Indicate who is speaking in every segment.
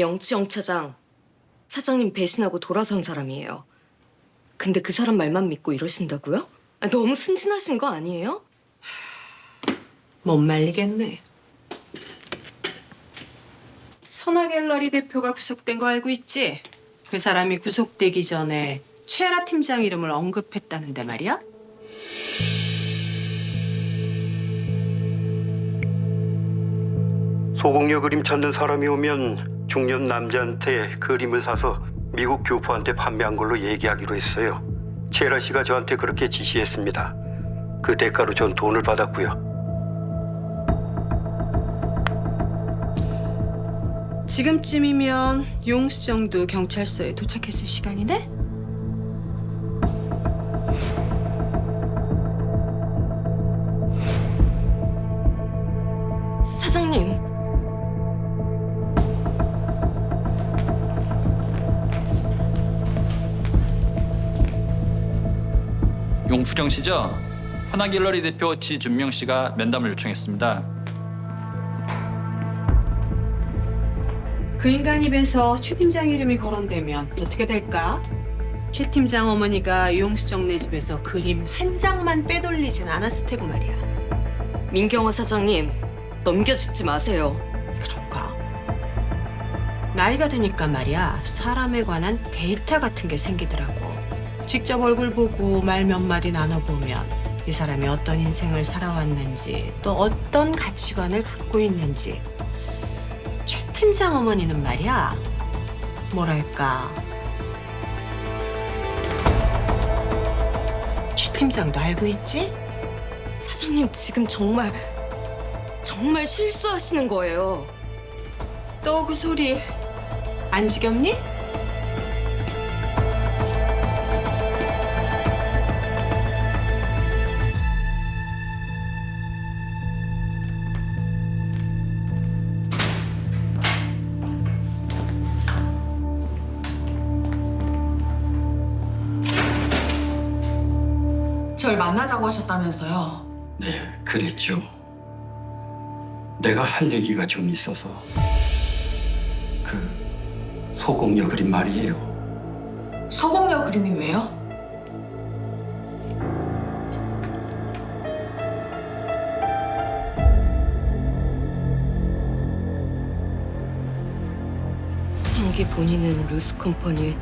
Speaker 1: 영치영 차장 사장님 배신하고 돌아선 사람이에요. 근데 그 사람 말만 믿고 이러신다고요? 아, 너무 순진하신 거 아니에요?
Speaker 2: 못 말리겠네. 선화 갤러리 대표가 구속된 거 알고 있지? 그 사람이 구속되기 전에 최라 팀장 이름을 언급했다는데 말이야?
Speaker 3: 소공녀 그림 찾는 사람이 오면 중년 남자한테 그림을 사서 미국 교포한테 판매한 걸로 얘기하기로 했어요. 체라 씨가 저한테 그렇게 지시했습니다. 그 대가로 전 돈을 받았고요.
Speaker 2: 지금쯤이면 용수정도 경찰서에 도착했을 시간이네?
Speaker 4: 용수정 씨죠? 하나갤러리 대표 지준명 씨가 면담을 요청했습니다.
Speaker 2: 그 인간 입에서 최 팀장 이름이 거론되면 어떻게 될까? 최 팀장 어머니가 용수정 네 집에서 그림 한 장만 빼돌리진 않았을 테고 말이야.
Speaker 1: 민경화 사장님 넘겨짚지 마세요.
Speaker 2: 그런가? 나이가 드니까 말이야 사람에 관한 데이터 같은 게 생기더라고. 직접 얼굴 보고 말 몇 마디 나눠보면 이 사람이 어떤 인생을 살아왔는지 또 어떤 가치관을 갖고 있는지 최 팀장 어머니는 말이야 뭐랄까 최 팀장도 알고 있지?
Speaker 1: 사장님 지금 정말 정말 실수하시는 거예요.
Speaker 2: 또 그 소리 안 지겹니?
Speaker 5: 절 만나자고 하셨다면서요.
Speaker 3: 네, 그랬죠. 내가 할 얘기가 좀 있어서 그 소공녀 그림 말이에요.
Speaker 5: 소공녀 그림이 왜요?
Speaker 1: 상기 본인은 루스 컴퍼니에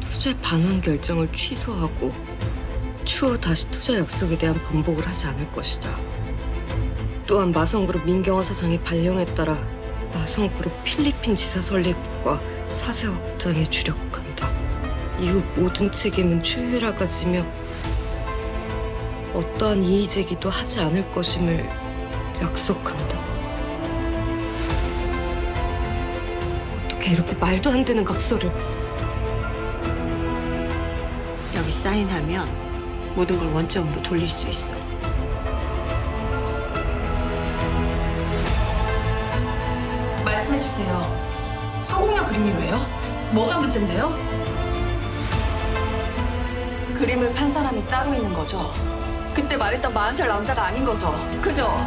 Speaker 1: 투자 반환 결정을 취소하고 추후 다시 투자 약속에 대한 번복을 하지 않을 것이다. 또한 마성그룹 민경화 사장의 발령에 따라 마성그룹 필리핀 지사 설립과 사세 확장에 주력한다. 이후 모든 책임은 최회라가 지며 어떠한 이의 제기도 하지 않을 것임을 약속한다. 어떻게 이렇게 말도 안 되는 각서를
Speaker 2: 여기 사인하면 모든 걸 원점으로 돌릴 수 있어.
Speaker 5: 말씀해 주세요. 소공녀 그림이 왜요? 뭐가 문제인데요? 그림을 판 사람이 따로 있는 거죠. 그때 말했던 40살 남자가 아닌 거죠. 그죠?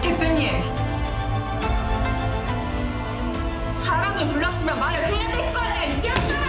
Speaker 5: 대표님. 사람을 불렀으면 말을 해야